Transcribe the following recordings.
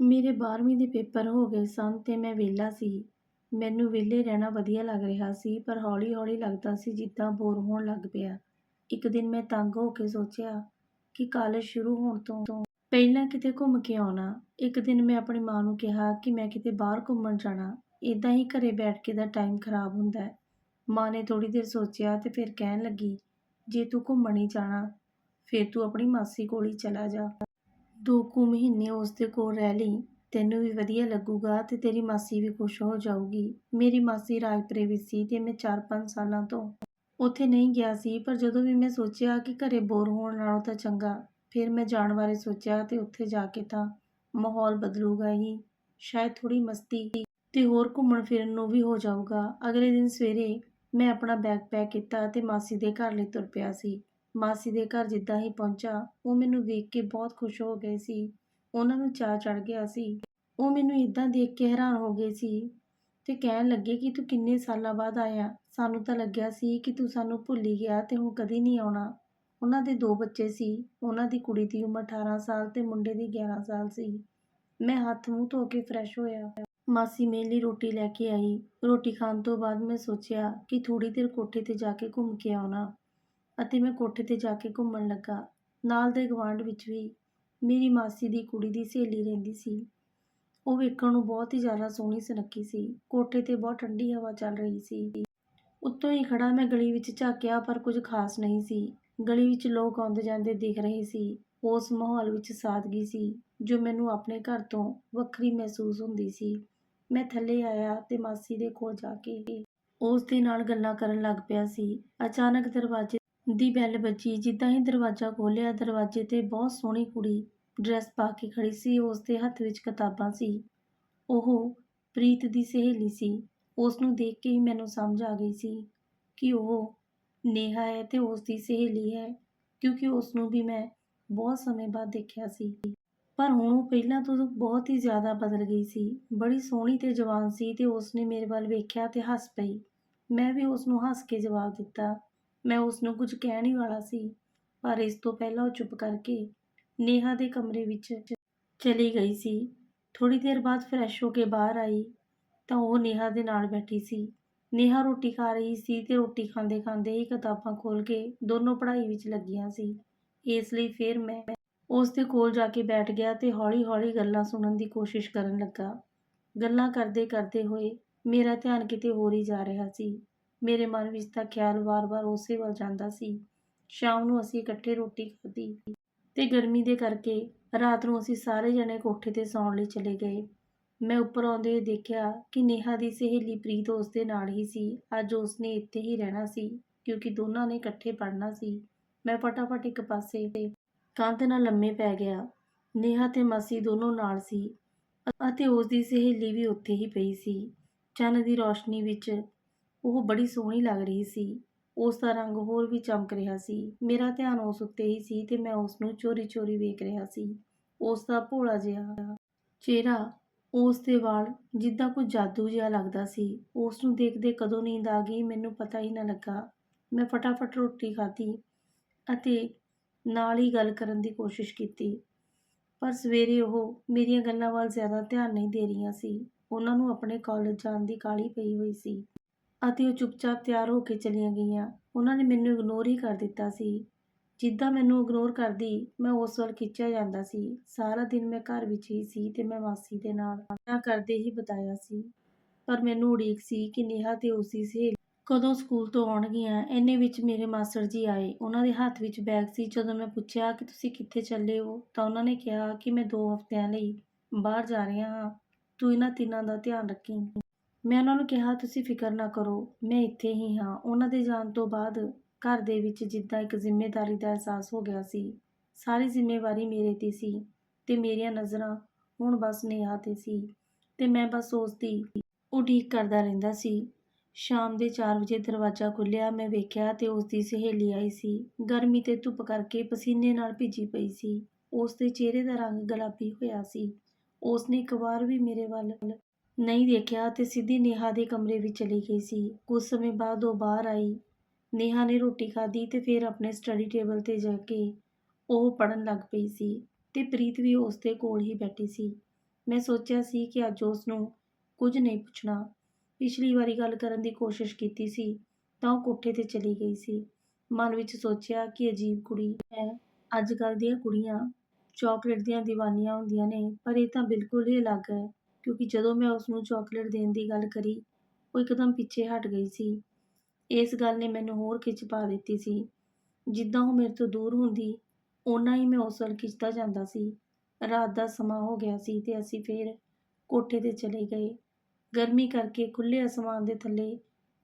ਮੇਰੇ 12ਵੀਂ ਦੇ ਪੇਪਰ ਹੋ ਗਏ ਸਨ ਅਤੇ ਮੈਂ ਵਿਹਲਾ ਸੀ। ਮੈਨੂੰ ਵਿਹਲੇ ਰਹਿਣਾ ਵਧੀਆ ਲੱਗ ਰਿਹਾ ਸੀ, ਪਰ ਹੌਲੀ-ਹੌਲੀ ਲੱਗਦਾ ਸੀ ਜਿੱਦਾਂ ਬੋਰ ਹੋਣ ਲੱਗ ਪਿਆ। ਇੱਕ ਦਿਨ ਮੈਂ ਤੰਗ ਹੋ ਕੇ ਸੋਚਿਆ ਕਿ ਕਾਲਜ ਸ਼ੁਰੂ ਹੋਣ ਤੋਂ ਪਹਿਲਾਂ ਕਿਤੇ ਘੁੰਮ ਕੇ ਆਉਣਾ। ਇੱਕ ਦਿਨ ਮੈਂ ਆਪਣੀ ਮਾਂ ਨੂੰ ਕਿਹਾ ਕਿ ਮੈਂ ਕਿਤੇ ਬਾਹਰ ਘੁੰਮਣ ਜਾਣਾ। ਇਦਾਂ ਹੀ ਘਰੇ ਬੈਠ ਕੇ ਦਾ ਟਾਈਮ ਖਰਾਬ ਹੁੰਦਾ ਹੈ। ਮਾਂ ਨੇ ਥੋੜ੍ਹੀ ਦੇਰ ਸੋਚਿਆ ਅਤੇ ਫਿਰ ਕਹਿਣ ਲੱਗੀ, ਜੇ ਤੂੰ ਘੁੰਮਣ ਹੀ ਜਾਣਾ, ਫਿਰ ਤੂੰ ਆਪਣੀ ਮਾਸੀ ਕੋਲ ਹੀ ਚਲਾ ਜਾ। ਦੋ ਕੁ ਮਹੀਨੇ ਉਸਦੇ ਕੋਲ ਰਹਿ ਲਈ। ਤੈਨੂੰ ਵੀ ਵਧੀਆ ਲੱਗੂਗਾ ਤੇ ਤੇਰੀ ਮਾਸੀ ਵੀ ਖੁਸ਼ ਹੋ ਜਾਊਗੀ। ਮੇਰੀ ਮਾਸੀ ਰਾਜਪੁਰੇ ਵਿੱਚ ਸੀ ਤੇ ਮੈਂ 4-5 ਸਾਲਾਂ ਤੋਂ ਉੱਥੇ ਨਹੀਂ ਗਿਆ ਸੀ, ਪਰ ਜਦੋਂ ਵੀ ਮੈਂ ਸੋਚਿਆ ਕਿ ਘਰੇ ਬੋਰ ਹੋਣ ਨਾਲੋਂ ਤਾਂ ਚੰਗਾ, ਫਿਰ ਮੈਂ ਜਾਣ ਬਾਰੇ ਸੋਚਿਆ ਤੇ ਉੱਥੇ ਜਾ ਕੇ ਤਾਂ ਮਾਹੌਲ ਬਦਲੂਗਾ ਹੀ। ਸ਼ਾਇਦ ਥੋੜ੍ਹੀ ਮਸਤੀ ਤੇ ਹੋਰ ਘੁੰਮਣ ਫਿਰਨ ਨੂੰ ਵੀ ਹੋ ਜਾਊਗਾ। ਅਗਲੇ ਦਿਨ ਸਵੇਰੇ ਮੈਂ ਆਪਣਾ ਬੈਗ ਪੈਕ ਕੀਤਾ ਅਤੇ ਮਾਸੀ ਦੇ ਘਰ ਲਈ ਤੁਰ ਪਿਆ ਸੀ। ਮਾਸੀ ਦੇ ਘਰ ਜਿੱਦਾਂ ਹੀ ਪਹੁੰਚਾ, ਉਹ ਮੈਨੂੰ ਵੇਖ ਕੇ ਬਹੁਤ ਖੁਸ਼ ਹੋ ਗਏ ਸੀ। ਉਹਨਾਂ ਨੂੰ ਚਾਅ ਚੜ ਗਿਆ ਸੀ। ਉਹ ਮੈਨੂੰ ਇਦਾਂ ਦੇਖ ਕੇ ਹੈਰਾਨ ਹੋ ਗਏ ਸੀ ਤੇ ਕਹਿਣ ਲੱਗੇ ਕਿ ਤੂੰ ਕਿੰਨੇ ਸਾਲਾਂ ਬਾਅਦ ਆਇਆ। ਸਾਨੂੰ ਤਾਂ ਲੱਗਿਆ ਸੀ ਕਿ ਤੂੰ ਸਾਨੂੰ ਭੁੱਲ ਹੀ ਗਿਆ ਤੇ ਹੁਣ ਕਦੀ ਨਹੀਂ ਆਉਣਾ। ਉਹਨਾਂ ਦੇ ਦੋ ਬੱਚੇ ਸੀ। ਉਹਨਾਂ ਦੀ ਕੁੜੀ ਦੀ ਉਮਰ 18 ਸਾਲ ਤੇ ਮੁੰਡੇ ਦੀ 11 ਸਾਲ ਸੀ। ਮੈਂ ਹੱਥ ਮੂੰਹ ਧੋ ਕੇ ਫਰੈਸ਼ ਹੋਇਆ। ਮਾਸੀ ਮੇਰੇ ਲਈ ਰੋਟੀ ਲੈ ਕੇ ਆਈ। ਰੋਟੀ ਖਾਣ ਤੋਂ ਬਾਅਦ ਮੈਂ ਸੋਚਿਆ ਕਿ ਥੋੜੀ ਦੇਰ ਕੋਠੇ ਤੇ ਜਾ ਕੇ ਘੁੰਮ ਕੇ ਆਉਣਾ। ਅਤੇ ਮੈਂ ਕੋਠੇ ਤੇ ਜਾ ਕੇ ਘੁੰਮਣ ਲੱਗਾ। ਨਾਲ ਦੇ ਗਵਾਂਢ ਵਿੱਚ ਵੀ ਮੇਰੀ ਮਾਸੀ ਦੀ ਕੁੜੀ ਦੀ ਸਹੇਲੀ ਰਹਿੰਦੀ ਸੀ। ਉਹ ਵੇਖਣ ਨੂੰ ਬਹੁਤ ਹੀ ਜ਼ਿਆਦਾ ਸੋਹਣੀ ਸੁਨੱਖੀ ਸੀ। ਕੋਠੇ ਤੇ ਬਹੁਤ ਠੰਡੀ ਹਵਾ ਚੱਲ ਰਹੀ ਸੀ। ਉੱਤੋਂ ਹੀ ਖੜਾ ਮੈਂ ਗਲੀ ਵਿੱਚ ਝਾਕਿਆ, ਪਰ ਕੁਝ ਖਾਸ ਨਹੀਂ ਸੀ। ਗਲੀ ਵਿੱਚ ਲੋਕ ਆਉਂਦੇ ਜਾਂਦੇ ਦਿਖ ਰਹੇ ਸੀ। ਉਸ ਮਾਹੌਲ ਵਿੱਚ ਸਾਦਗੀ ਸੀ, ਜੋ ਮੈਨੂੰ ਆਪਣੇ ਘਰ ਤੋਂ ਵੱਖਰੀ ਮਹਿਸੂਸ ਹੁੰਦੀ ਸੀ। ਮੈਂ ਥੱਲੇ ਆਇਆ ਤੇ ਮਾਸੀ ਦੇ ਕੋਲ ਜਾ ਕੇ ਉਸ ਦੇ ਨਾਲ ਗੱਲਾਂ ਕਰਨ ਲੱਗ ਪਿਆ ਸੀ। ਅਚਾਨਕ ਦਰਵਾਜ਼ੇ ਦੀ ਬੈਲ ਵੱਜੀ। ਜਿੱਦਾਂ ਹੀ ਦਰਵਾਜ਼ਾ ਖੋਲ੍ਹਿਆ, ਦਰਵਾਜ਼ੇ ਤੇ ਬਹੁਤ ਸੋਹਣੀ ਕੁੜੀ ਡਰੈਸ ਪਾ ਕੇ ਖੜ੍ਹੀ ਸੀ। ਉਸ ਦੇ ਹੱਥ ਵਿੱਚ ਕਿਤਾਬਾਂ ਸੀ। ਉਹ ਪ੍ਰੀਤ ਦੀ ਸਹੇਲੀ ਸੀ। ਉਸ ਨੂੰ ਦੇਖ ਕੇ ਹੀ ਮੈਨੂੰ ਸਮਝ ਆ ਗਈ ਸੀ ਕਿ ਉਹ ਨੇਹਾ ਹੈ ਤੇ ਉਸ ਦੀ ਸਹੇਲੀ ਹੈ, ਕਿਉਂਕਿ ਉਸ ਨੂੰ ਵੀ ਮੈਂ ਬਹੁਤ ਸਮੇਂ ਬਾਅਦ ਦੇਖਿਆ ਸੀ। ਪਰ ਹੁਣ ਉਹ ਪਹਿਲਾਂ ਤੋਂ ਬਹੁਤ ਹੀ ਜ਼ਿਆਦਾ ਬਦਲ ਗਈ ਸੀ। ਬੜੀ ਸੋਹਣੀ ਤੇ ਜਵਾਨ ਸੀ ਤੇ ਉਸ ਨੇ ਮੇਰੇ ਵੱਲ ਵੇਖਿਆ ਤੇ ਹੱਸ ਪਈ। ਮੈਂ ਵੀ ਉਸ ਨੂੰ ਹੱਸ ਕੇ ਜਵਾਬ ਦਿੱਤਾ। ਮੈਂ ਉਸ ਨੂੰ ਕੁਝ ਕਹਿਣ ਹੀ ਵਾਲਾ ਸੀ, ਪਰ ਇਸ ਤੋਂ ਪਹਿਲਾਂ ਉਹ ਚੁੱਪ ਕਰਕੇ ਨੇਹਾ ਦੇ ਕਮਰੇ ਵਿੱਚ ਚਲੀ ਗਈ ਸੀ। ਥੋੜੀ ਦੇਰ ਬਾਅਦ ਫਰੈਸ਼ ਹੋ ਕੇ ਬਾਹਰ ਆਈ ਤਾਂ ਉਹ ਨੇਹਾ ਦੇ ਨਾਲ ਬੈਠੀ ਸੀ। ਨੇਹਾ ਰੋਟੀ ਖਾ ਰਹੀ ਸੀ ਤੇ ਰੋਟੀ ਖਾਂਦੇ ਖਾਂਦੇ ਹੀ ਕਿਤਾਬਾਂ ਖੋਲ ਕੇ ਦੋਨੋਂ ਪੜ੍ਹਾਈ ਵਿੱਚ ਲੱਗੀਆਂ ਸੀ। ਇਸ ਲਈ ਫਿਰ ਮੈਂ ਉਸ ਦੇ ਕੋਲ ਜਾ ਕੇ ਬੈਠ ਗਿਆ ਤੇ ਹੌਲੀ-ਹੌਲੀ ਗੱਲਾਂ ਸੁਣਨ ਦੀ ਕੋਸ਼ਿਸ਼ ਕਰਨ ਲੱਗਾ। ਗੱਲਾਂ ਕਰਦੇ ਕਰਦੇ ਹੋਏ ਮੇਰਾ ਧਿਆਨ ਕਿਤੇ ਹੋਰ ਹੀ ਜਾ ਰਿਹਾ ਸੀ। ਮੇਰੇ ਮਨ ਵਿੱਚ ਤਾਂ ਖਿਆਲ ਵਾਰ-ਵਾਰ ਉਸੇ ਵੱਲ ਜਾਂਦਾ ਸੀ। ਸ਼ਾਮ ਨੂੰ ਅਸੀਂ ਇਕੱਠੇ ਰੋਟੀ ਖਾਧੀ ਤੇ ਗਰਮੀ ਦੇ ਕਰਕੇ ਰਾਤ ਨੂੰ ਅਸੀਂ ਸਾਰੇ ਜਣੇ ਕੋਠੇ ਤੇ ਸੌਣ ਲਈ ਚਲੇ ਗਏ। ਮੈਂ ਉੱਪਰ ਆਉਂਦੇ ਹੋਏ ਦੇਖਿਆ ਕਿ ਨੇਹਾ ਦੀ ਸਹੇਲੀ ਪ੍ਰੀਤ ਉਸ ਦੇ ਨਾਲ ਹੀ ਸੀ। ਅੱਜ ਉਸ ਨੇ ਇੱਥੇ ਹੀ ਰਹਿਣਾ ਸੀ, ਕਿਉਂਕਿ ਦੋਨਾਂ ਨੇ ਇਕੱਠੇ ਪੜ੍ਹਨਾ ਸੀ। ਮੈਂ ਫਟਾਫਟ ਇੱਕ ਪਾਸੇ ਕੰਧ ਨਾਲ ਲੰਮੇ ਪੈ ਗਿਆ। ਨੇਹਾ ਤੇ ਮਾਸੀ ਦੋਨੋਂ ਨਾਲ ਸੀ ਅਤੇ ਉਸ ਦੀ ਸਹੇਲੀ ਵੀ ਉੱਥੇ ਹੀ ਪਈ ਸੀ। ਚੰਨ ਦੀ ਰੌਸ਼ਨੀ ਵਿੱਚ ਉਹ ਬੜੀ ਸੋਹਣੀ ਲੱਗ ਰਹੀ ਸੀ। ਉਸ ਦਾ ਰੰਗ ਹੋਰ ਵੀ ਚਮਕ ਰਿਹਾ ਸੀ। ਮੇਰਾ ਧਿਆਨ ਉਸ ਉੱਤੇ ਹੀ ਸੀ ਤੇ ਮੈਂ ਉਸ ਨੂੰ ਚੋਰੀ-ਚੋਰੀ ਵੇਖ ਰਿਹਾ ਸੀ। ਉਸ ਦਾ ਭੋਲਾ ਜਿਹਾ ਚਿਹਰਾ, ਉਸ ਦੇ ਵਾਲ ਜਿੱਦਾਂ ਕੋਈ ਜਾਦੂ ਜਿਹਾ ਲੱਗਦਾ ਸੀ। ਉਸ ਨੂੰ ਦੇਖਦੇ ਕਦੋਂ ਨੀਂਦ ਆ ਗਈ ਮੈਨੂੰ ਪਤਾ ਹੀ ਨਾ ਲੱਗਾ। ਮੈਂ ਫਟਾਫਟ ਰੋਟੀ ਖਾਧੀ ਅਤੇ ਨਾਲ ਹੀ ਗੱਲ ਕਰਨ ਦੀ ਕੋਸ਼ਿਸ਼ ਕੀਤੀ। ਪਰ ਸਵੇਰੇ ਉਹ ਮੇਰੀਆਂ ਗੱਲਾਂ ਵੱਲ ਜ਼ਿਆਦਾ ਧਿਆਨ ਨਹੀਂ ਦੇ ਰਹੀਆਂ ਸੀ। ਉਹਨਾਂ ਨੂੰ ਆਪਣੇ ਕਾਲਜ ਜਾਣ ਦੀ ਕਾਹਲੀ ਪਈ ਹੋਈ ਸੀ। ਅਤੇ ਉਹ ਚੁੱਪਚਾਪ ਤਿਆਰ ਹੋ ਕੇ ਚਲੀਆਂ ਗਈਆਂ। ਉਹਨਾਂ ਨੇ ਮੈਨੂੰ ਇਗਨੋਰ ਹੀ ਕਰ ਦਿੱਤਾ ਸੀ। ਜਿੱਦਾਂ ਮੈਨੂੰ ਇਗਨੋਰ ਕਰਦੀ, ਮੈਂ ਉਸ ਵੱਲ ਖਿੱਚਿਆ ਜਾਂਦਾ ਸੀ। ਸਾਰਾ ਦਿਨ ਮੈਂ ਘਰ ਵਿੱਚ ਹੀ ਸੀ ਤੇ ਮੈਂ ਮਾਸੀ ਦੇ ਨਾਲ ਨਾ ਕਰਦੇ ਹੀ ਬਤਾਇਆ ਸੀ। ਪਰ ਮੈਨੂੰ ਉਡੀਕ ਸੀ ਕਿ ਨੇਹਾ ਤੇ ਉਸ ਦੀ ਸਹੇਲੀ ਕਦੋਂ ਸਕੂਲ ਤੋਂ ਆਉਣਗੀਆਂ। ਇੰਨੇ ਵਿੱਚ ਮੇਰੇ ਮਾਸਟਰ ਜੀ ਆਏ। ਉਹਨਾਂ ਦੇ ਹੱਥ ਵਿੱਚ ਬੈਗ ਸੀ। ਜਦੋਂ ਮੈਂ ਪੁੱਛਿਆ ਕਿ ਤੁਸੀਂ ਕਿੱਥੇ ਚੱਲੇ ਹੋ, ਤਾਂ ਉਹਨਾਂ ਨੇ ਕਿਹਾ ਕਿ ਮੈਂ 2 ਹਫ਼ਤਿਆਂ ਲਈ ਬਾਹਰ ਜਾ ਰਿਹਾ ਹਾਂ। ਤੂੰ ਇਹਨਾਂ ਤਿੰਨਾਂ ਦਾ ਧਿਆਨ ਰੱਖੀ। ਮੈਂ ਉਹਨਾਂ ਨੂੰ ਕਿਹਾ, ਤੁਸੀਂ ਫਿਕਰ ਨਾ ਕਰੋ, ਮੈਂ ਇੱਥੇ ਹੀ ਹਾਂ। ਉਹਨਾਂ ਦੇ ਜਾਣ ਤੋਂ ਬਾਅਦ ਘਰ ਦੇ ਵਿੱਚ ਜਿੱਦਾਂ ਇੱਕ ਜ਼ਿੰਮੇਵਾਰੀ ਦਾ ਅਹਿਸਾਸ ਹੋ ਗਿਆ ਸੀ। ਸਾਰੀ ਜ਼ਿੰਮੇਵਾਰੀ ਮੇਰੇ ਤੇ ਸੀ ਤੇ ਮੇਰੀਆਂ ਨਜ਼ਰਾਂ ਹੁਣ ਬਸ ਨੇਹਾ ਤੇ ਸੀ ਤੇ ਮੈਂ ਬਸ ਉਸਦੀ ਉਡੀਕ ਕਰਦਾ ਰਹਿੰਦਾ ਸੀ। ਸ਼ਾਮ ਦੇ 4 ਵਜੇ ਦਰਵਾਜ਼ਾ ਖੁੱਲਿਆ ਮੈਂ ਵੇਖਿਆ ਤੇ ਉਸ ਦੀ ਸਹੇਲੀ ਆਈ ਸੀ। ਗਰਮੀ ਤੇ ਧੁੱਪ ਕਰਕੇ ਪਸੀਨੇ ਨਾਲ ਭਿੱਜੀ ਪਈ ਸੀ। ਉਸ ਦੇ ਚਿਹਰੇ ਦਾ ਰੰਗ ਗੁਲਾਬੀ ਹੋਇਆ ਸੀ। ਉਸ ਨੇ ਇੱਕ ਵਾਰ ਵੀ ਮੇਰੇ ਵੱਲ ਨਹੀਂ ਦੇਖਿਆ ਤੇ ਸਿੱਧੀ ਨੇਹਾ ਦੇ ਕਮਰੇ ਵਿੱਚ ਚਲੀ ਗਈ ਸੀ। ਕੁਝ ਸਮੇਂ ਬਾਅਦ ਉਹ ਬਾਹਰ ਆਈ। ਨੇਹਾ ਨੇ ਰੋਟੀ ਖਾਧੀ ਤੇ ਫਿਰ ਆਪਣੇ ਸਟੱਡੀ ਟੇਬਲ ਤੇ ਜਾ ਕੇ ਉਹ ਪੜਨ ਲੱਗ ਪਈ ਸੀ ਤੇ ਪ੍ਰੀਤ ਵੀ ਉਸ ਦੇ ਕੋਲ ਹੀ ਬੈਠੀ ਸੀ। ਮੈਂ ਸੋਚਿਆ ਸੀ ਕਿ ਅੱਜ ਉਸ ਨੂੰ ਕੁਝ ਨਹੀਂ ਪੁੱਛਣਾ। ਪਿਛਲੀ ਵਾਰੀ ਗੱਲ ਕਰਨ ਦੀ ਕੋਸ਼ਿਸ਼ ਕੀਤੀ ਸੀ ਤਾਂ ਉਹ ਕੋਠੇ ਤੇ ਚਲੀ ਗਈ ਸੀ। ਮਨ ਵਿੱਚ ਸੋਚਿਆ ਕਿ ਅਜੀਬ ਕੁੜੀ ਹੈ। ਅੱਜ ਕੱਲ੍ਹ ਦੀਆਂ ਕੁੜੀਆਂ ਚਾਕਲੇਟ ਦੀਆਂ ਦੀਵਾਨੀਆਂ ਹੁੰਦੀਆਂ ਨੇ, ਪਰ ਇਹ ਤਾਂ ਬਿਲਕੁਲ ਹੀ ਅਲੱਗ ਹੈ। ਕਿਉਂਕਿ ਜਦੋਂ ਮੈਂ ਉਸ ਨੂੰ ਚਾਕਲੇਟ ਦੇਣ ਦੀ ਗੱਲ ਕਰੀ, ਉਹ ਇੱਕਦਮ ਪਿੱਛੇ ਹਟ ਗਈ ਸੀ। ਇਸ ਗੱਲ ਨੇ ਮੈਨੂੰ ਹੋਰ ਖਿੱਚ ਪਾ ਦਿੱਤੀ ਸੀ। ਜਿੱਦਾਂ ਉਹ ਮੇਰੇ ਤੋਂ ਦੂਰ ਹੁੰਦੀ, ਓਨਾ ਹੀ ਮੈਂ ਉਸ ਵੱਲ ਖਿੱਚਦਾ ਜਾਂਦਾ ਸੀ। ਰਾਤ ਦਾ ਸਮਾਂ ਹੋ ਗਿਆ ਸੀ ਤੇ ਅਸੀਂ ਫੇਰ ਕੋਠੇ ਤੇ ਚਲੇ ਗਏ। ਗਰਮੀ ਕਰਕੇ ਖੁੱਲੇ ਅਸਮਾਨ ਦੇ ਥੱਲੇ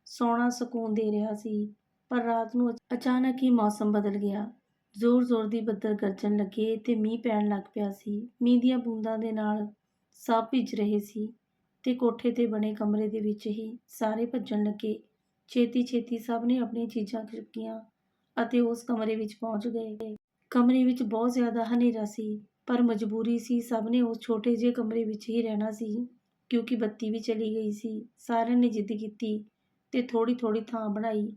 ਸੌਣਾ ਸਕੂਨ ਦੇ ਰਿਹਾ ਸੀ, ਪਰ ਰਾਤ ਨੂੰ ਅਚਾਨਕ ਹੀ ਮੌਸਮ ਬਦਲ ਗਿਆ। ਜ਼ੋਰ-ਜ਼ੋਰ ਦੀ ਬੱਦਲ ਗਰਜਣ ਲੱਗੇ ਤੇ ਮੀਂਹ ਪੈਣ ਲੱਗ ਪਿਆ ਸੀ। ਮੀਂਹ ਦੀਆਂ ਬੂੰਦਾਂ ਦੇ ਨਾਲ ਸਭ ਭਿੱਜ ਰਹੇ ਸੀ ਤੇ ਕੋਠੇ ਤੇ ਬਣੇ ਕਮਰੇ ਦੇ ਵਿੱਚ ਹੀ ਸਾਰੇ ਭੱਜਣ ਲੱਗੇ। ਛੇਤੀ-ਛੇਤੀ ਸਭ ਨੇ ਆਪਣੀਆਂ ਚੀਜ਼ਾਂ ਚੁੱਕੀਆਂ ਅਤੇ ਉਸ ਕਮਰੇ ਵਿੱਚ ਪਹੁੰਚ ਗਏ। ਕਮਰੇ ਵਿੱਚ ਬਹੁਤ ਜ਼ਿਆਦਾ ਹਨੇਰਾ ਸੀ, ਪਰ ਮਜਬੂਰੀ ਸੀ ਸਭ ਨੇ ਉਸ ਛੋਟੇ ਜਿਹੇ ਕਮਰੇ ਵਿੱਚ ਹੀ ਰਹਿਣਾ ਸੀ, ਕਿਉਂਕਿ ਬੱਤੀ ਵੀ ਚਲੀ ਗਈ ਸੀ। ਸਾਰਿਆਂ ਨੇ ਜਿੱਦ ਕੀਤੀ ਤੇ ਥੋੜੀ ਥੋੜੀ ਥਾਂ ਬਣਾਈ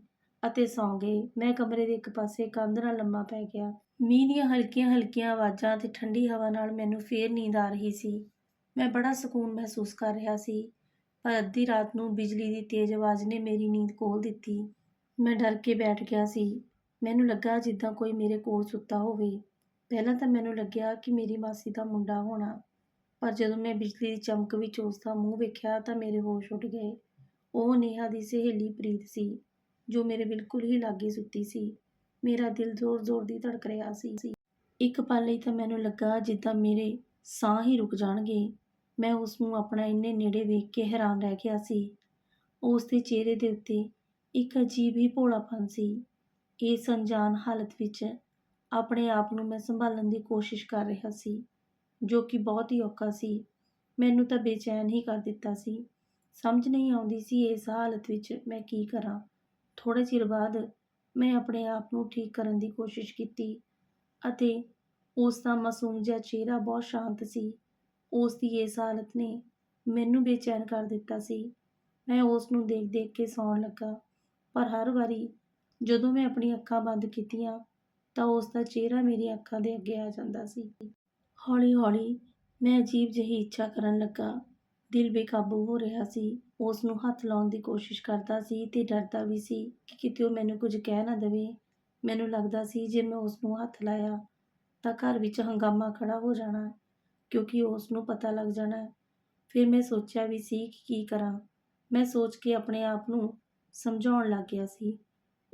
ਅਤੇ ਸੌਂ ਗਏ। ਮੈਂ ਕਮਰੇ ਦੇ ਇੱਕ ਪਾਸੇ ਕੰਧ ਨਾਲ ਲੰਮਾ ਪੈ ਗਿਆ। ਮੀਂਹ ਦੀਆਂ ਹਲਕੀਆਂ ਹਲਕੀਆਂ ਆਵਾਜ਼ਾਂ ਤੇ ਠੰਡੀ ਹਵਾ ਨਾਲ ਮੈਨੂੰ ਫੇਰ ਨੀਂਦ ਆ ਰਹੀ ਸੀ। ਮੈਂ ਬੜਾ ਸਕੂਨ ਮਹਿਸੂਸ ਕਰ ਰਿਹਾ ਸੀ। ਪਰ ਅੱਧੀ ਰਾਤ ਨੂੰ ਬਿਜਲੀ ਦੀ ਤੇਜ਼ ਆਵਾਜ਼ ਨੇ ਮੇਰੀ ਨੀਂਦ ਖੋਲ ਦਿੱਤੀ। ਮੈਂ ਡਰ ਕੇ ਬੈਠ ਗਿਆ ਸੀ। ਮੈਨੂੰ ਲੱਗਾ ਜਿੱਦਾਂ ਕੋਈ ਮੇਰੇ ਕੋਲ ਸੁੱਤਾ ਹੋਵੇ। ਪਹਿਲਾਂ ਤਾਂ ਮੈਨੂੰ ਲੱਗਿਆ ਕਿ ਮੇਰੀ ਮਾਸੀ ਦਾ ਮੁੰਡਾ ਹੋਣਾ। ਪਰ ਜਦੋਂ ਮੈਂ ਬਿਜਲੀ ਦੀ ਚਮਕ ਵਿੱਚ ਉਸ ਦਾ ਮੂੰਹ ਵੇਖਿਆ ਤਾਂ ਮੇਰੇ ਹੋਸ਼ ਉੱਡ ਗਏ। ਉਹ ਨੇਹਾ ਦੀ ਸਹੇਲੀ ਪ੍ਰੀਤ ਸੀ, ਜੋ ਮੇਰੇ ਬਿਲਕੁਲ ਹੀ ਲਾਗੇ ਸੁੱਤੀ ਸੀ। ਮੇਰਾ ਦਿਲ ਜ਼ੋਰ-ਜ਼ੋਰ ਦੀ ਧੜਕ ਰਿਹਾ ਸੀ। ਇੱਕ ਪਲ ਲਈ ਤਾਂ ਮੈਨੂੰ ਲੱਗਾ ਜਿੱਦਾਂ ਮੇਰੇ ਸਾਹ ਹੀ ਰੁਕ ਜਾਣਗੇ। ਮੈਂ ਉਸ ਨੂੰ ਆਪਣਾ ਇੰਨੇ ਨੇੜੇ ਵੇਖ ਕੇ ਹੈਰਾਨ ਰਹਿ ਗਿਆ ਸੀ। ਉਸ ਦੇ ਚਿਹਰੇ ਦੇ ਉੱਤੇ ਇੱਕ ਅਜੀਬ ਹੀ ਭੋਲਾਪਨ ਸੀ। ਇਸ ਅਣਜਾਣ ਹਾਲਤ ਵਿੱਚ ਆਪਣੇ ਆਪ ਨੂੰ ਮੈਂ ਸੰਭਾਲਣ ਦੀ ਕੋਸ਼ਿਸ਼ ਕਰ ਰਿਹਾ ਸੀ, ਜੋ ਕਿ ਬਹੁਤ ਹੀ ਔਖਾ ਸੀ। ਮੈਨੂੰ ਤਾਂ ਬੇਚੈਨ ਹੀ ਕਰ ਦਿੱਤਾ ਸੀ। ਸਮਝ ਨਹੀਂ ਆਉਂਦੀ ਸੀ ਇਸ ਹਾਲਤ ਵਿੱਚ ਮੈਂ ਕੀ ਕਰਾਂ। ਥੋੜੇ ਚਿਰ ਬਾਅਦ ਮੈਂ ਆਪਣੇ ਆਪ ਨੂੰ ਠੀਕ ਕਰਨ ਦੀ ਕੋਸ਼ਿਸ਼ ਕੀਤੀ ਅਤੇ ਉਸ ਦਾ ਮਾਸੂਮ ਜਿਹਾ ਚਿਹਰਾ ਬਹੁਤ ਸ਼ਾਂਤ ਸੀ। ਉਸ ਦੀ ਇਸ ਹਾਲਤ ਨੇ ਮੈਨੂੰ ਬੇਚੈਨ ਕਰ ਦਿੱਤਾ ਸੀ। ਮੈਂ ਉਸ ਨੂੰ ਦੇਖ-ਦੇਖ ਕੇ ਸੌਣ ਲੱਗਾ, ਪਰ ਹਰ ਵਾਰੀ ਜਦੋਂ ਮੈਂ ਆਪਣੀਆਂ ਅੱਖਾਂ ਬੰਦ ਕੀਤੀਆਂ ਤਾਂ ਉਸ ਦਾ ਚਿਹਰਾ ਮੇਰੀ ਅੱਖਾਂ ਦੇ ਅੱਗੇ ਆ ਜਾਂਦਾ ਸੀ। ਹੌਲੀ-ਹੌਲੀ ਮੈਂ ਅਜੀਬ ਜਿਹੀ ਇੱਛਾ ਕਰਨ ਲੱਗਾ। ਦਿਲ ਬੇਕਾਬੂ ਹੋ ਰਿਹਾ ਸੀ। ਉਸ ਨੂੰ ਹੱਥ ਲਾਉਣ ਦੀ ਕੋਸ਼ਿਸ਼ ਕਰਦਾ ਸੀ ਤੇ ਡਰਦਾ ਵੀ ਸੀ ਕਿ ਕਿਤੇ ਉਹ ਮੈਨੂੰ ਕੁਝ ਕਹਿ ਨਾ ਦੇਵੇ। ਮੈਨੂੰ ਲੱਗਦਾ ਸੀ ਜੇ ਮੈਂ ਉਸ ਨੂੰ ਹੱਥ ਲਾਇਆ ਤਾਂ ਘਰ ਵਿੱਚ ਹੰਗਾਮਾ ਖੜਾ ਹੋ ਜਾਣਾ। ਕਿਉਂਕਿ ਉਸ ਨੂੰ ਪਤਾ ਲੱਗ ਜਾਣਾ ਫਿਰ ਮੈਂ ਸੋਚਿਆ ਵੀ ਸੀ ਕਿ ਕੀ ਕਰਾਂ। ਮੈਂ ਸੋਚ ਕੇ ਆਪਣੇ ਆਪ ਨੂੰ ਸਮਝਾਉਣ ਲੱਗ ਗਿਆ ਸੀ।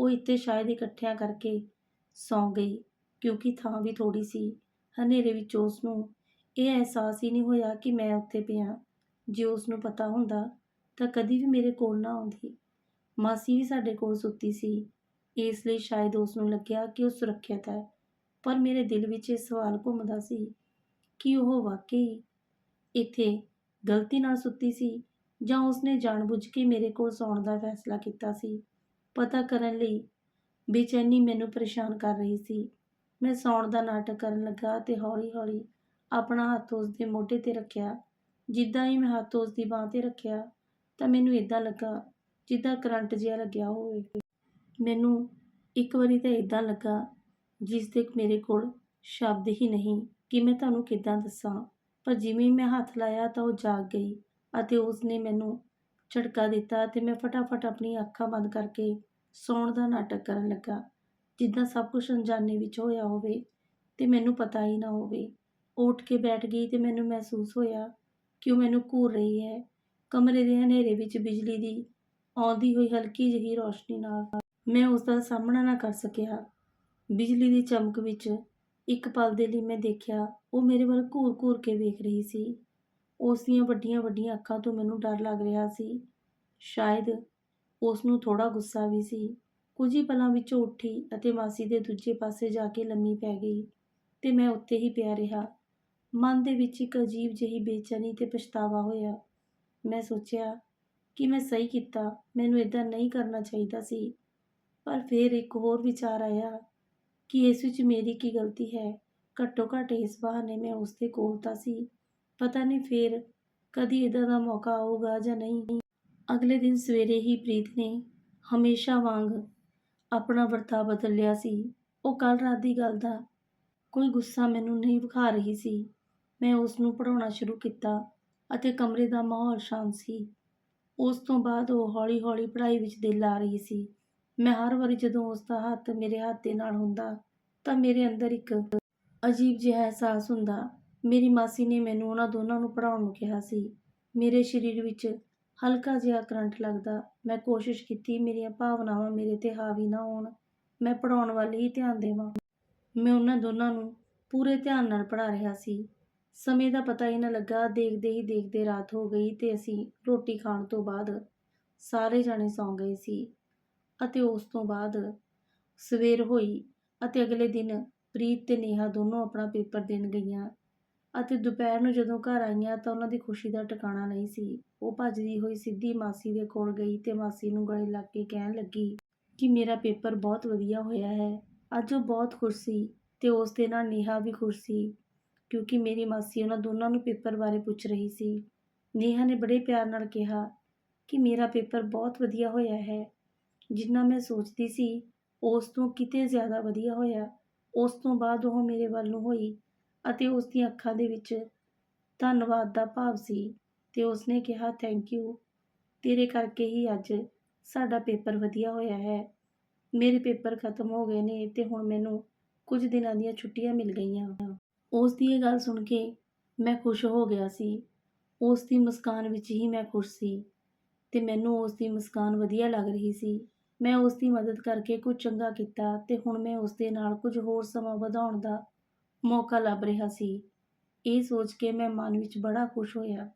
ਉਹ ਇੱਥੇ ਸ਼ਾਇਦ ਇਕੱਠਿਆਂ ਕਰਕੇ ਸੌਂ ਗਈ, ਕਿਉਂਕਿ ਥਾਂ ਵੀ ਥੋੜੀ ਸੀ। ਹਨੇਰੇ ਵਿੱਚ ਉਸ ਨੂੰ ਇਹ ਅਹਿਸਾਸ ਹੀ ਨਹੀਂ ਹੋਇਆ ਕਿ ਮੈਂ ਉੱਥੇ ਪਿਆ। ਜੇ ਉਸ ਨੂੰ ਪਤਾ ਹੁੰਦਾ, ਤਾਂ ਕਦੀ ਵੀ ਮੇਰੇ ਕੋਲ ਨਾ ਆਉਂਦੀ। ਮਾਸੀ ਵੀ ਸਾਡੇ ਕੋਲ ਸੁੱਤੀ ਸੀ। ਇਸ ਲਈ ਸ਼ਾਇਦ ਉਸ ਨੂੰ ਲੱਗਿਆ ਕਿ ਉਹ ਸੁਰੱਖਿਅਤ ਹੈ। ਪਰ ਮੇਰੇ ਦਿਲ ਵਿੱਚ ਇਹ ਸਵਾਲ ਘੁੰਮਦਾ ਸੀ ਕਿ ਉਹ ਵਾਕਈ ਇੱਥੇ ਗਲਤੀ ਨਾਲ ਸੁੱਤੀ ਸੀ ਜਾਂ ਉਸਨੇ ਜਾਣਬੁੱਝ ਕੇ ਮੇਰੇ ਕੋਲ ਸੌਣ ਦਾ ਫੈਸਲਾ ਕੀਤਾ ਸੀ? ਪਤਾ ਕਰਨ ਲਈ ਬੇਚੈਨੀ ਮੈਨੂੰ ਪਰੇਸ਼ਾਨ ਕਰ ਰਹੀ ਸੀ। ਮੈਂ ਸੌਣ ਦਾ ਨਾਟਕ ਕਰਨ ਲੱਗਾ ਤੇ ਹੌਲੀ-ਹੌਲੀ ਆਪਣਾ ਹੱਥ ਉਸ ਦੇ ਮੋਢੇ ਤੇ ਰੱਖਿਆ। ਜਿੱਦਾਂ ਹੀ ਮੈਂ ਹੱਥ ਉਸ ਦੀ ਬਾਹ ਤੇ ਰੱਖਿਆ ਤਾਂ ਮੈਨੂੰ ਇਦਾਂ ਲੱਗਾ ਜਿੱਦਾਂ ਕਰੰਟ ਜਿਹਾ ਲੱਗਿਆ ਹੋਵੇ। ਮੈਨੂੰ ਇੱਕ ਵਾਰੀ ਤਾਂ ਇਦਾਂ ਲੱਗਾ ਜਿਸ ਦੇ ਮੇਰੇ ਕੋਲ ਸ਼ਬਦ ਹੀ ਨਹੀਂ। ਕਿ ਮੈਂ ਤੁਹਾਨੂੰ ਕਿੱਦਾਂ ਦੱਸਾਂ? ਪਰ ਜਿਵੇਂ ਮੈਂ ਹੱਥ ਲਾਇਆ ਤਾਂ ਉਹ ਜਾਗ ਗਈ ਅਤੇ ਉਸ ਨੇ ਮੈਨੂੰ ਝਟਕਾ ਦਿੱਤਾ ਅਤੇ ਮੈਂ ਫਟਾਫਟ ਆਪਣੀਆਂ ਅੱਖਾਂ ਬੰਦ ਕਰਕੇ ਸੌਣ ਦਾ ਨਾਟਕ ਕਰਨ ਲੱਗਾ। ਜਿੱਦਾਂ ਸਭ ਕੁਝ ਅਣਜਾਣੇ ਵਿੱਚ ਹੋਇਆ ਹੋਵੇ ਤੇ ਮੈਨੂੰ ਪਤਾ ਹੀ ਨਾ ਹੋਵੇ। ਉੱਠ ਕੇ ਬੈਠ ਗਈ ਤੇ ਮੈਨੂੰ ਮਹਿਸੂਸ ਹੋਇਆ ਕਿ ਉਹ ਮੈਨੂੰ ਘੂਰ ਰਹੀ ਹੈ? ਕਮਰੇ ਦੇ ਹਨੇਰੇ ਵਿੱਚ ਬਿਜਲੀ ਦੀ ਆਉਂਦੀ ਹੋਈ ਹਲਕੀ ਜਿਹੀ ਰੋਸ਼ਨੀ ਨਾਲ ਮੈਂ ਉਸ ਦਾ ਸਾਹਮਣਾ ਨਾ ਕਰ ਸਕਿਆ। ਬਿਜਲੀ ਦੀ ਚਮਕ ਵਿੱਚ ਇੱਕ ਪਲ ਦੇ ਲਈ ਮੈਂ ਦੇਖਿਆ, ਉਹ ਮੇਰੇ ਵੱਲ ਘੂਰ-ਘੂਰ ਕੇ ਵੇਖ ਰਹੀ ਸੀ। ਉਸ ਦੀਆਂ ਵੱਡੀਆਂ-ਵੱਡੀਆਂ ਅੱਖਾਂ ਤੋਂ ਮੈਨੂੰ ਡਰ ਲੱਗ ਰਿਹਾ ਸੀ। ਸ਼ਾਇਦ ਉਸ ਨੂੰ ਥੋੜਾ ਗੁੱਸਾ ਵੀ ਸੀ। ਕੁਝ ਹੀ ਪਲਾਂ ਵਿੱਚੋਂ ਉੱਠੀ ਅਤੇ ਮਾਸੀ ਦੇ ਦੂਜੇ ਪਾਸੇ ਜਾ ਕੇ ਲੰਮੀ ਪੈ ਗਈ ਤੇ ਮੈਂ ਉੱਥੇ ਹੀ ਪਿਆ ਰਿਹਾ। ਮਨ ਦੇ ਵਿੱਚ ਇੱਕ ਅਜੀਬ ਜਿਹੀ ਬੇਚੈਨੀ ਤੇ ਪਛਤਾਵਾ ਹੋਇਆ। ਮੈਂ ਸੋਚਿਆ ਕਿ ਮੈਂ ਸਹੀ ਕੀਤਾ, ਮੈਨੂੰ ਇਦਾਂ ਨਹੀਂ ਕਰਨਾ ਚਾਹੀਦਾ ਸੀ। ਪਰ ਫਿਰ ਇੱਕ ਹੋਰ ਵਿਚਾਰ ਆਇਆ ਕਿ ਇਸ ਵਿੱਚ ਮੇਰੀ ਕੀ ਗਲਤੀ ਹੈ? ਘੱਟੋ ਘੱਟ ਇਸ ਬਹਾਨੇ ਮੈਂ ਉਸ ਦੇ ਕੋਲ ਤਾਂ ਸੀ। ਪਤਾ ਨਹੀਂ ਫਿਰ ਕਦੀ ਇਦਾਂ ਦਾ ਮੌਕਾ ਆਊਗਾ ਜਾਂ ਨਹੀਂ। ਅਗਲੇ ਦਿਨ ਸਵੇਰੇ ਹੀ ਪ੍ਰੀਤ ਨੇ ਹਮੇਸ਼ਾ ਵਾਂਗ ਆਪਣਾ ਵਰਤਾਅ ਬਦਲ ਲਿਆ ਸੀ। ਉਹ ਕੱਲ ਰਾਤ ਦੀ ਗੱਲ ਦਾ ਕੋਈ ਗੁੱਸਾ ਮੈਨੂੰ ਨਹੀਂ ਵਿਖਾ ਰਹੀ ਸੀ। ਮੈਂ ਉਸ ਨੂੰ ਪੜ੍ਹਾਉਣਾ ਸ਼ੁਰੂ ਕੀਤਾ ਅਤੇ ਕਮਰੇ ਦਾ ਮਾਹੌਲ ਸ਼ਾਂਤ ਸੀ। ਉਸ ਤੋਂ ਬਾਅਦ ਉਹ ਹੌਲੀ-ਹੌਲੀ ਪੜ੍ਹਾਈ ਵਿੱਚ ਦਿਲ ਲਾ ਰਹੀ ਸੀ। ਮੈਂ ਹਰ ਵਾਰੀ ਜਦੋਂ ਉਸ ਦਾ ਹੱਥ ਮੇਰੇ ਹੱਥ ਦੇ ਨਾਲ ਹੁੰਦਾ ਤਾਂ ਮੇਰੇ ਅੰਦਰ ਇੱਕ ਅਜੀਬ ਜਿਹਾ ਅਹਿਸਾਸ ਹੁੰਦਾ। ਮੇਰੀ ਮਾਸੀ ਨੇ ਮੈਨੂੰ ਉਹਨਾਂ ਦੋਨਾਂ ਨੂੰ ਪੜ੍ਹਾਉਣ ਨੂੰ ਕਿਹਾ ਸੀ। ਮੇਰੇ ਸਰੀਰ ਵਿੱਚ ਹਲਕਾ ਜਿਹਾ ਕਰੰਟ ਲੱਗਦਾ। ਮੈਂ ਕੋਸ਼ਿਸ਼ ਕੀਤੀ, ਮੇਰੀਆਂ ਭਾਵਨਾਵਾਂ ਮੇਰੇ ਤੇ ਹਾਵੀ ਨਾ ਹੋਣ। ਮੈਂ ਪੜ੍ਹਾਉਣ ਵੱਲ ਹੀ ਧਿਆਨ ਦੇਵਾਂ। ਮੈਂ ਉਹਨਾਂ ਦੋਨਾਂ ਨੂੰ ਪੂਰੇ ਧਿਆਨ ਨਾਲ ਪੜ੍ਹਾ ਰਿਹਾ ਸੀ। ਸਮੇਂ ਦਾ ਪਤਾ ਹੀ ਨਾ ਲੱਗਾ, ਦੇਖਦੇ ਹੀ ਦੇਖਦੇ ਰਾਤ ਹੋ ਗਈ ਤੇ ਅਸੀਂ ਰੋਟੀ ਖਾਣ ਤੋਂ ਬਾਅਦ ਸਾਰੇ ਜਾਣੇ ਸੌਂ ਗਏ ਸੀ। ਅਤੇ ਉਸ ਤੋਂ ਬਾਅਦ ਸਵੇਰ ਹੋਈ ਅਤੇ ਅਗਲੇ ਦਿਨ ਪ੍ਰੀਤ ਤੇ ਨੇਹਾ ਦੋਨੋਂ ਆਪਣਾ ਪੇਪਰ ਦੇਣ ਗਈਆਂ ਅਤੇ ਦੁਪਹਿਰ ਨੂੰ ਜਦੋਂ ਘਰ ਆਈਆਂ ਤਾਂ ਉਹਨਾਂ ਦੀ ਖੁਸ਼ੀ ਦਾ ਟਿਕਾਣਾ ਨਹੀਂ ਸੀ। ਉਹ ਭੱਜਦੀ ਹੋਈ ਸਿੱਧੀ ਮਾਸੀ ਦੇ ਕੋਲ ਗਈ ਤੇ ਮਾਸੀ ਨੂੰ ਗਲੇ ਲੱਗ ਕੇ ਕਹਿਣ ਲੱਗੀ ਕਿ ਮੇਰਾ ਪੇਪਰ ਬਹੁਤ ਵਧੀਆ ਹੋਇਆ ਹੈ। ਅੱਜ ਉਹ ਬਹੁਤ ਖੁਸ਼ ਸੀ ਤੇ ਉਸ ਦੇ ਨਾਲ ਨੇਹਾ ਵੀ ਖੁਸ਼ ਸੀ ਕਿਉਂਕਿ ਮੇਰੀ ਮਾਸੀ ਉਹਨਾਂ ਦੋਨਾਂ ਨੂੰ ਪੇਪਰ ਬਾਰੇ ਪੁੱਛ ਰਹੀ ਸੀ। ਨੇਹਾ ਨੇ ਬੜੇ ਪਿਆਰ ਨਾਲ ਕਿਹਾ ਕਿ ਮੇਰਾ ਪੇਪਰ ਬਹੁਤ ਵਧੀਆ ਹੋਇਆ ਹੈ। ਜਿੰਨਾ ਮੈਂ ਸੋਚਦੀ ਸੀ, ਉਸ ਤੋਂ ਕਿਤੇ ਜ਼ਿਆਦਾ ਵਧੀਆ ਹੋਇਆ। ਉਸ ਤੋਂ ਬਾਅਦ ਉਹ ਮੇਰੇ ਵੱਲ ਨੂੰ ਹੋਈ ਅਤੇ ਉਸ ਦੀਆਂ ਅੱਖਾਂ ਦੇ ਵਿੱਚ ਧੰਨਵਾਦ ਦਾ ਭਾਵ ਸੀ ਤੇ ਉਸਨੇ ਕਿਹਾ ਥੈਂਕ ਯੂ ਤੇਰੇ ਕਰਕੇ ਹੀ ਅੱਜ ਸਾਡਾ ਪੇਪਰ ਵਧੀਆ ਹੋਇਆ ਹੈ। ਮੇਰੇ ਪੇਪਰ ਖਤਮ ਹੋ ਗਏ ਨੇ ਤੇ ਹੁਣ ਮੈਨੂੰ ਕੁਝ ਦਿਨਾਂ ਦੀਆਂ ਛੁੱਟੀਆਂ ਮਿਲ ਗਈਆਂ ਉਸ ਦੀ ਇਹ ਗੱਲ ਸੁਣ ਕੇ ਮੈਂ ਖੁਸ਼ ਹੋ ਗਿਆ ਸੀ। ਉਸ ਦੀ ਮੁਸਕਾਨ ਵਿੱਚ ਹੀ ਮੈਂ ਖੁਸ਼ ਸੀ ਤੇ ਮੈਨੂੰ ਉਸ ਦੀ ਮੁਸਕਾਨ ਵਧੀਆ ਲੱਗ ਰਹੀ ਸੀ। ਮੈਂ ਉਸ ਦੀ ਮਦਦ ਕਰਕੇ ਕੁਝ ਚੰਗਾ ਕੀਤਾ ਤੇ ਹੁਣ ਮੈਂ ਉਸ ਦੇ ਨਾਲ ਕੁਝ ਹੋਰ ਸਮਾਂ ਵਧਾਉਣ ਦਾ ਮੌਕਾ ਲੱਭ ਰਿਹਾ ਸੀ। ਇਹ ਸੋਚ ਕੇ ਮੈਂ ਮਨ ਵਿੱਚ ਬੜਾ ਖੁਸ਼ ਹੋਇਆ।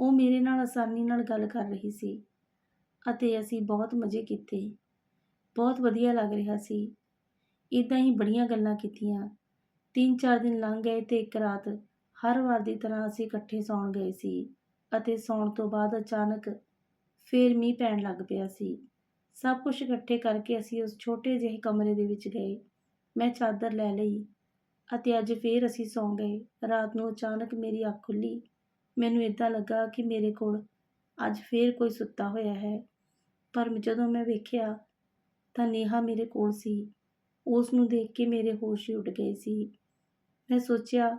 ਉਹ ਮੇਰੇ ਨਾਲ ਆਸਾਨੀ ਨਾਲ ਗੱਲ ਕਰ ਰਹੀ ਸੀ ਅਤੇ ਅਸੀਂ ਬਹੁਤ ਮਜ਼ੇ ਕੀਤੇ। ਬਹੁਤ ਵਧੀਆ ਲੱਗ ਰਿਹਾ ਸੀ। ਇਦਾਂ ਹੀ ਬੜੀਆਂ ਗੱਲਾਂ ਕੀਤੀਆਂ। ਤਿੰਨ ਚਾਰ ਦਿਨ ਲੰਘ ਗਏ ਤੇ ਇੱਕ ਰਾਤ ਹਰ ਵਾਰ ਦੀ ਤਰ੍ਹਾਂ ਅਸੀਂ ਇਕੱਠੇ ਸੌਣ ਗਏ ਸੀ ਅਤੇ ਸੌਣ ਤੋਂ ਬਾਅਦ ਅਚਾਨਕ ਫੇਰ ਮੀਂਹ ਪੈਣ ਲੱਗ ਪਿਆ ਸੀ। ਸਭ ਕੁਝ ਇਕੱਠੇ ਕਰਕੇ ਅਸੀਂ ਉਸ ਛੋਟੇ ਜਿਹੇ ਕਮਰੇ ਦੇ ਵਿੱਚ ਗਏ। ਮੈਂ ਚਾਦਰ ਲੈ ਲਈ ਅਤੇ ਅੱਜ ਫੇਰ ਅਸੀਂ ਸੌਂ ਗਏ। ਰਾਤ ਨੂੰ ਅਚਾਨਕ ਮੇਰੀ ਅੱਖ ਖੁੱਲੀ। ਮੈਨੂੰ ਇਦਾਂ ਲੱਗਾ ਕਿ ਮੇਰੇ ਕੋਲ ਅੱਜ ਫੇਰ ਕੋਈ ਸੁੱਤਾ ਹੋਇਆ ਹੈ। ਪਰ ਜਦੋਂ ਮੈਂ ਵੇਖਿਆ ਤਾਂ ਨੇਹਾ ਮੇਰੇ ਕੋਲ ਸੀ। ਉਸ ਨੂੰ ਦੇਖ ਕੇ ਮੇਰੇ ਹੋਸ਼ ਹੀ ਉੱਡ ਗਏ ਸੀ। ਮੈਂ ਸੋਚਿਆ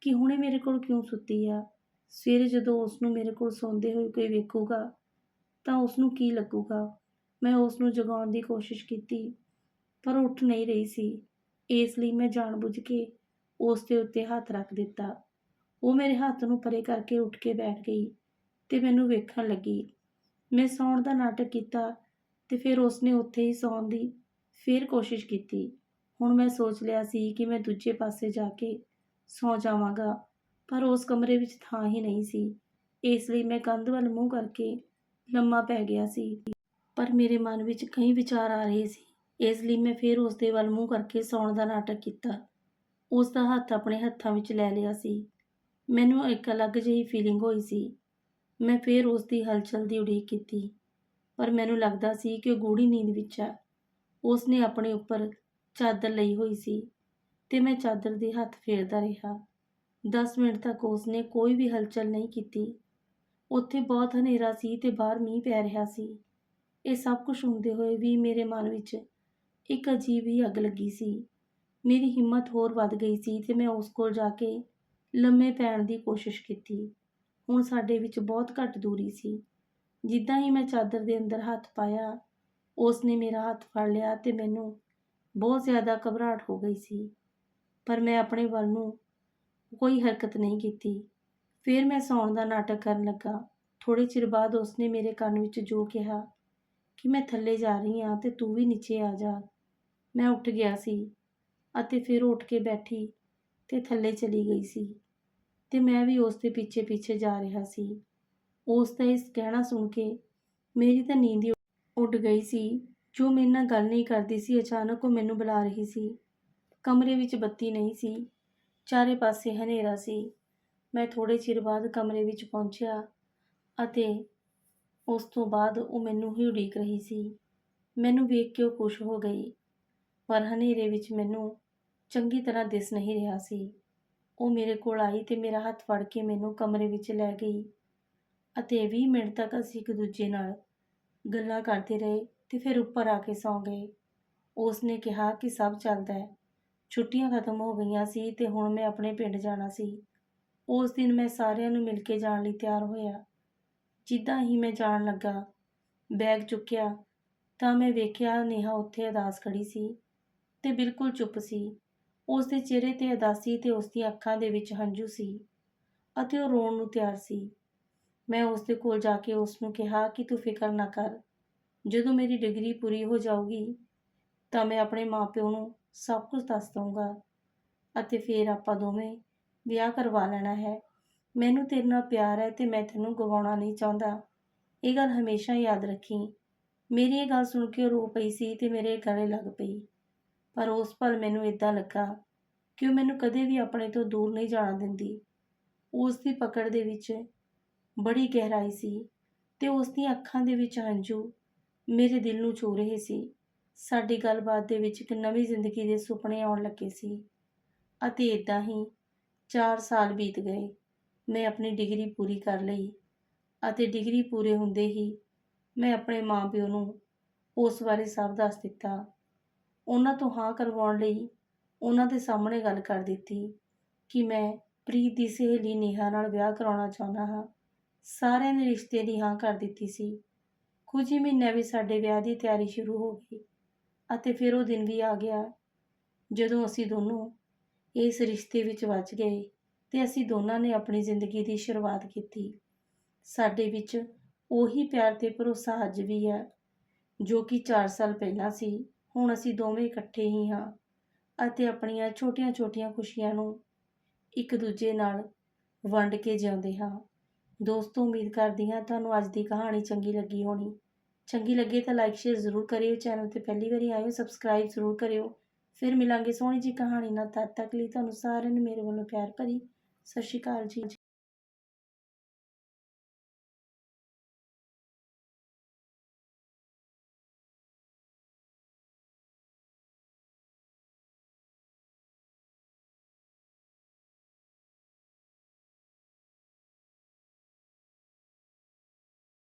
ਕਿ ਹੁਣੇ ਮੇਰੇ ਕੋਲ ਕਿਉਂ ਸੁੱਤੀ ਆ? ਸਵੇਰੇ ਜਦੋਂ ਉਸ ਨੂੰ ਮੇਰੇ ਕੋਲ ਸੌਂਦੇ ਹੋਏ ਕੋਈ ਵੇਖੂਗਾ ਤਾਂ ਉਸ ਨੂੰ ਕੀ ਲੱਗੂਗਾ? ਮੈਂ ਉਸ ਨੂੰ ਜਗਾਉਣ ਦੀ ਕੋਸ਼ਿਸ਼ ਕੀਤੀ, ਪਰ ਉੱਠ ਨਹੀਂ ਰਹੀ ਸੀ। ਇਸ ਲਈ ਮੈਂ ਜਾਣਬੁੱਝ ਕੇ ਉਸ ਦੇ ਉੱਤੇ ਹੱਥ ਰੱਖ ਦਿੱਤਾ। ਉਹ ਮੇਰੇ ਹੱਥ ਨੂੰ ਪਰੇ ਕਰਕੇ ਉੱਠ ਕੇ ਬੈਠ ਗਈ ਤੇ ਮੈਨੂੰ ਵੇਖਣ ਲੱਗੀ। ਮੈਂ ਸੌਣ ਦਾ ਨਾਟਕ ਕੀਤਾ ਤੇ ਫਿਰ ਉਸਨੇ ਉੱਥੇ ਹੀ ਸੌਣ ਦੀ ਫਿਰ ਕੋਸ਼ਿਸ਼ ਕੀਤੀ। ਹੁਣ ਮੈਂ ਸੋਚ ਲਿਆ ਸੀ ਕਿ ਮੈਂ ਦੂਜੇ ਪਾਸੇ ਜਾ ਕੇ ਸੌ ਜਾਵਾਂਗਾ, ਪਰ ਉਸ ਕਮਰੇ ਵਿੱਚ ਥਾਂ ਹੀ ਨਹੀਂ ਸੀ। ਇਸ ਲਈ ਮੈਂ ਕੰਧ ਵੱਲ ਮੂੰਹ ਕਰਕੇ ਲੰਮਾ ਪੈ ਗਿਆ ਸੀ। ਪਰ ਮੇਰੇ ਮਨ ਵਿੱਚ ਕਈ ਵਿਚਾਰ ਆ ਰਹੇ ਸੀ। ਇਸ ਲਈ ਮੈਂ ਫਿਰ ਉਸ ਦੇ ਵੱਲ ਮੂੰਹ ਕਰਕੇ ਸੌਣ ਦਾ ਨਾਟਕ ਕੀਤਾ। ਉਸ ਦਾ ਹੱਥ ਆਪਣੇ ਹੱਥਾਂ ਵਿੱਚ ਲੈ ਲਿਆ ਸੀ। ਮੈਨੂੰ ਇੱਕ ਅਲੱਗ ਜਿਹੀ ਫੀਲਿੰਗ ਹੋਈ ਸੀ। ਮੈਂ ਫਿਰ ਉਸ ਦੀ ਹਲਚਲ ਦੀ ਉਡੀਕ ਕੀਤੀ। ਪਰ ਮੈਨੂੰ ਲੱਗਦਾ ਸੀ ਕਿ ਉਹ ਗੂੜੀ ਨੀਂਦ ਵਿੱਚ ਹੈ। ਉਸ ਨੇ ਆਪਣੇ ਉੱਪਰ ਚਾਦਰ ਲਈ ਹੋਈ ਸੀ ਤੇ ਮੈਂ ਚਾਦਰ ਦੇ ਹੱਥ ਫੇਰਦਾ ਰਿਹਾ। 10 ਮਿੰਟ ਤੱਕ ਉਸ ਨੇ ਕੋਈ ਵੀ ਹਲਚਲ ਨਹੀਂ ਕੀਤੀ। ਉੱਥੇ ਬਹੁਤ ਹਨੇਰਾ ਸੀ ਤੇ ਬਾਹਰ ਮੀਂਹ ਪੈ ਰਿਹਾ ਸੀ। ਇਹ ਸਭ ਕੁਝ ਹੁੰਦੇ ਹੋਏ ਵੀ ਮੇਰੇ ਮਨ ਵਿੱਚ ਇੱਕ ਅਜੀਬ ਹੀ ਅੱਗ ਲੱਗੀ ਸੀ। ਮੇਰੀ ਹਿੰਮਤ ਹੋਰ ਵੱਧ ਗਈ ਸੀ ਤੇ ਮੈਂ ਉਸ ਕੋਲ ਜਾ ਕੇ ਲੰਮੇ ਪੈਣ ਦੀ ਕੋਸ਼ਿਸ਼ ਕੀਤੀ। ਹੁਣ ਸਾਡੇ ਵਿੱਚ ਬਹੁਤ ਘੱਟ ਦੂਰੀ ਸੀ। ਜਿੱਦਾਂ ਹੀ ਮੈਂ ਚਾਦਰ ਦੇ ਅੰਦਰ ਹੱਥ ਪਾਇਆ ਉਸ ਨੇ ਮੇਰਾ ਹੱਥ ਫੜ ਲਿਆ ਤੇ ਮੈਨੂੰ ਬਹੁਤ ਜ਼ਿਆਦਾ ਘਬਰਾਹਟ ਹੋ ਗਈ ਸੀ। ਪਰ ਮੈਂ ਆਪਣੇ ਵੱਲ ਨੂੰ ਕੋਈ ਹਰਕਤ ਨਹੀਂ ਕੀਤੀ। ਫਿਰ ਮੈਂ ਸੌਣ ਦਾ ਨਾਟਕ ਕਰਨ ਲੱਗਾ। ਥੋੜੇ ਚਿਰ ਬਾਅਦ ਉਸ ਨੇ ਮੇਰੇ ਕੰਨ ਵਿੱਚ ਜੋ ਕਿਹਾ ਕਿ ਮੈਂ ਥੱਲੇ ਜਾ ਰਹੀ ਹਾਂ ਤੇ ਤੂੰ ਵੀ ਨੀਚੇ ਆ ਜਾ। ਮੈਂ ਉੱਠ ਗਿਆ ਸੀ ਅਤੇ ਫਿਰ ਉੱਠ ਕੇ ਬੈਠੀ ਤੇ ਥੱਲੇ ਚਲੀ ਗਈ ਸੀ ਤੇ ਮੈਂ ਵੀ ਉਸ ਦੇ ਪਿੱਛੇ ਪਿੱਛੇ ਜਾ ਰਿਹਾ ਸੀ। ਉਸ ਦਾ ਇਸ ਕਹਿਣਾ ਸੁਣ ਕੇ ਮੇਰੀ ਤਾਂ ਨੀਂਦ ਹੀ ਉੱਡ ਗਈ ਸੀ। ਜੋ ਮੇਰੇ ਨਾਲ ਗੱਲ ਨਹੀਂ ਕਰਦੀ ਸੀ, ਅਚਾਨਕ ਉਹ ਮੈਨੂੰ ਬੁਲਾ ਰਹੀ ਸੀ। ਕਮਰੇ ਵਿੱਚ ਬੱਤੀ ਨਹੀਂ ਸੀ। ਚਾਰੇ ਪਾਸੇ ਹਨੇਰਾ ਸੀ। ਮੈਂ ਥੋੜੇ ਚਿਰ ਬਾਅਦ ਕਮਰੇ ਵਿੱਚ ਪਹੁੰਚਿਆ ਅਤੇ ਉਸ ਤੋਂ ਬਾਅਦ ਉਹ ਮੈਨੂੰ ਹੀ ਉਡੀਕ ਰਹੀ ਸੀ। ਮੈਨੂੰ ਵੇਖ ਕੇ ਉਹ ਖੁਸ਼ ਹੋ ਗਈ। ਪਰ ਹਨੇਰੇ ਵਿੱਚ ਮੈਨੂੰ ਚੰਗੀ ਤਰ੍ਹਾਂ ਦਿਸ ਨਹੀਂ ਰਿਹਾ ਸੀ। ਉਹ ਮੇਰੇ ਕੋਲ ਆਈ ਤੇ ਮੇਰਾ ਹੱਥ ਫੜ ਕੇ ਮੈਨੂੰ ਕਮਰੇ ਵਿੱਚ ਲੈ ਗਈ ਅਤੇ 20 ਮਿੰਟ ਤੱਕ ਅਸੀਂ ਇੱਕ ਦੂਜੇ ਨਾਲ ਗੱਲਾਂ ਕਰਦੇ ਰਹੇ ਤੇ ਫਿਰ ਉੱਪਰ ਆ ਕੇ ਸੌਂ ਗਏ। ਉਸ ਨੇ ਕਿਹਾ ਕਿ ਸਭ ਚੱਲਦਾ ਹੈ। ਛੁੱਟੀਆਂ ਖਤਮ ਹੋ ਗਈਆਂ ਸੀ ਤੇ ਹੁਣ ਮੈਂ ਆਪਣੇ ਪਿੰਡ ਜਾਣਾ ਸੀ। ਉਸ ਦਿਨ ਮੈਂ ਸਾਰਿਆਂ ਨੂੰ ਮਿਲ ਕੇ ਜਾਣ ਲਈ ਤਿਆਰ ਹੋਇਆ। ਜਿੱਦਾਂ ਹੀ ਮੈਂ ਜਾਣ ਲੱਗਾ, ਬੈਗ ਚੁੱਕਿਆ, ਤਾਂ ਮੈਂ ਵੇਖਿਆ ਨੇਹਾ ਉੱਥੇ ਅਦਾਸ ਖੜੀ ਸੀ ਤੇ ਬਿਲਕੁਲ ਚੁੱਪ ਸੀ। ਉਸ ਦੇ ਚਿਹਰੇ ਤੇ ਅਦਾਸੀ ਤੇ ਉਸ ਦੀਆਂ ਅੱਖਾਂ ਦੇ ਵਿੱਚ ਹੰਝੂ ਸੀ ਅਤੇ ਉਹ ਰੋਣ ਨੂੰ ਤਿਆਰ ਸੀ। ਮੈਂ ਉਸ ਦੇ ਕੋਲ ਜਾ ਕੇ ਉਸ ਨੂੰ ਕਿਹਾ ਕਿ ਤੂੰ ਫਿਕਰ ਨਾ ਕਰ, ਜਦੋਂ ਮੇਰੀ ਡਿਗਰੀ ਪੂਰੀ ਹੋ ਜਾਊਗੀ, ਤਾਂ ਮੈਂ ਆਪਣੇ ਮਾਪਿਓ ਨੂੰ ਸਭ ਕੁਝ ਦੱਸ ਦਊਂਗਾ ਅਤੇ ਫਿਰ ਆਪਾਂ ਦੋਵੇਂ ਵਿਆਹ ਕਰਵਾ ਲੈਣਾ ਹੈ। ਮੈਨੂੰ ਤੇਰੇ ਨਾਲ ਪਿਆਰ ਹੈ ਤੇ ਮੈਂ ਤੈਨੂੰ ਗਵਾਉਣਾ ਨਹੀਂ ਚਾਹੁੰਦਾ। ਇਹ ਗੱਲ ਹਮੇਸ਼ਾ ਯਾਦ ਰੱਖੀ। ਮੇਰੀ ਇਹ ਗੱਲ ਸੁਣ ਕੇ ਉਹ ਰੋ ਪਈ ਸੀ ਤੇ ਮੇਰੇ ਗਲੇ ਲੱਗ ਪਈ। ਪਰ ਉਸ ਪਲ ਮੈਨੂੰ ਇਦਾਂ ਲੱਗਾ ਕਿ ਉਹ ਮੈਨੂੰ ਕਦੇ ਵੀ ਆਪਣੇ ਤੋਂ ਦੂਰ ਨਹੀਂ ਜਾਣ ਦਿੰਦੀ। ਉਸ ਦੀ ਪਕੜ ਦੇ ਵਿੱਚ ਬੜੀ ਗਹਿਰਾਈ ਸੀ ਤੇ ਉਸ ਦੀਆਂ ਅੱਖਾਂ ਦੇ ਵਿੱਚ ਹੰਝੂ ਮੇਰੇ ਦਿਲ ਨੂੰ ਛੂ ਰਹੇ ਸੀ। ਸਾਡੀ ਗੱਲਬਾਤ ਦੇ ਵਿੱਚ ਇੱਕ ਨਵੀਂ ਜ਼ਿੰਦਗੀ ਦੇ ਸੁਪਨੇ ਆਉਣ ਲੱਗੇ ਸੀ। ਅਤੇ ਇਦਾਂ ਹੀ 4 ਸਾਲ ਬੀਤ ਗਏ। ਮੈਂ ਆਪਣੀ ਡਿਗਰੀ ਪੂਰੀ ਕਰ ਲਈ ਅਤੇ ਡਿਗਰੀ ਪੂਰੇ ਹੁੰਦੇ ਹੀ ਮੈਂ ਆਪਣੇ ਮਾਪਿਓ ਨੂੰ ਉਸ ਬਾਰੇ ਸਭ ਦੱਸ ਦਿੱਤਾ। ਉਹਨਾਂ ਤੋਂ ਹਾਂ ਕਰਵਾਉਣ ਲਈ ਉਹਨਾਂ ਦੇ ਸਾਹਮਣੇ ਗੱਲ ਕਰ ਦਿੱਤੀ ਕਿ ਮੈਂ ਪ੍ਰੀਤ ਦੀ ਸਹੇਲੀ ਨੇਹਾ ਨਾਲ ਵਿਆਹ ਕਰਾਉਣਾ ਚਾਹੁੰਦਾ ਹਾਂ। ਸਾਰਿਆਂ ਨੇ ਰਿਸ਼ਤੇ ਦੀ ਹਾਂ ਕਰ ਦਿੱਤੀ ਸੀ। ਕੁਝ ਹੀ ਮਹੀਨਿਆਂ ਵਿੱਚ ਸਾਡੇ ਵਿਆਹ ਦੀ ਤਿਆਰੀ ਸ਼ੁਰੂ ਹੋ ਗਈ ਅਤੇ ਫਿਰ ਉਹ ਦਿਨ ਵੀ ਆ ਗਿਆ ਜਦੋਂ ਅਸੀਂ ਦੋਨੋਂ ਇਸ ਰਿਸ਼ਤੇ ਵਿੱਚ ਵੱਜ ਗਏ। ਤੇ ਅਸੀਂ ਦੋਨਾਂ ਨੇ ਆਪਣੀ ਜ਼ਿੰਦਗੀ ਦੀ ਸ਼ੁਰੂਆਤ ਕੀਤੀ। ਸਾਡੇ ਵਿੱਚ ਉਹੀ ਪਿਆਰ ਤੇ ਭਰੋਸਾ ਅੱਜ ਵੀ ਹੈ, ਜੋ ਕਿ 4 ਸਾਲ ਪਹਿਲਾਂ ਸੀ। ਹੁਣ ਅਸੀਂ ਦੋਵੇਂ ਇਕੱਠੇ ਹੀ ਹਾਂ ਅਤੇ ਆਪਣੀਆਂ ਛੋਟੀਆਂ-ਛੋਟੀਆਂ ਖੁਸ਼ੀਆਂ ਨੂੰ ਇੱਕ ਦੂਜੇ ਨਾਲ ਵੰਡ ਕੇ ਜਿਉਂਦੇ ਹਾਂ। ਦੋਸਤੋ, ਉਮੀਦ ਕਰਦੀ ਹਾਂ ਤੁਹਾਨੂੰ ਅੱਜ ਦੀ ਕਹਾਣੀ ਚੰਗੀ ਲੱਗੀ ਹੋਣੀ। ਚੰਗੀ ਲੱਗੇ ਤਾਂ ਲਾਈਕ ਸ਼ੇਅਰ ਜ਼ਰੂਰ ਕਰਿਓ, ਚੈਨਲ ਤੇ ਪਹਿਲੀ ਵਾਰੀ ਆਇਓ ਸਬਸਕ੍ਰਾਈਬ ਜ਼ਰੂਰ ਕਰਿਓ। ਫਿਰ ਮਿਲਾਂਗੇ ਸੋਹਣੀ ਜੀ ਕਹਾਣੀ ਨਾਲ, ਤਦ ਤੱਕ ਲਈ ਤੁਹਾਨੂੰ ਸਾਰਿਆਂ ਨੂੰ ਮੇਰੇ ਵੱਲੋਂ ਪਿਆਰ ਭਰੀ ਸਤਿ ਸ਼੍ਰੀ ਅਕਾਲ ਜੀ।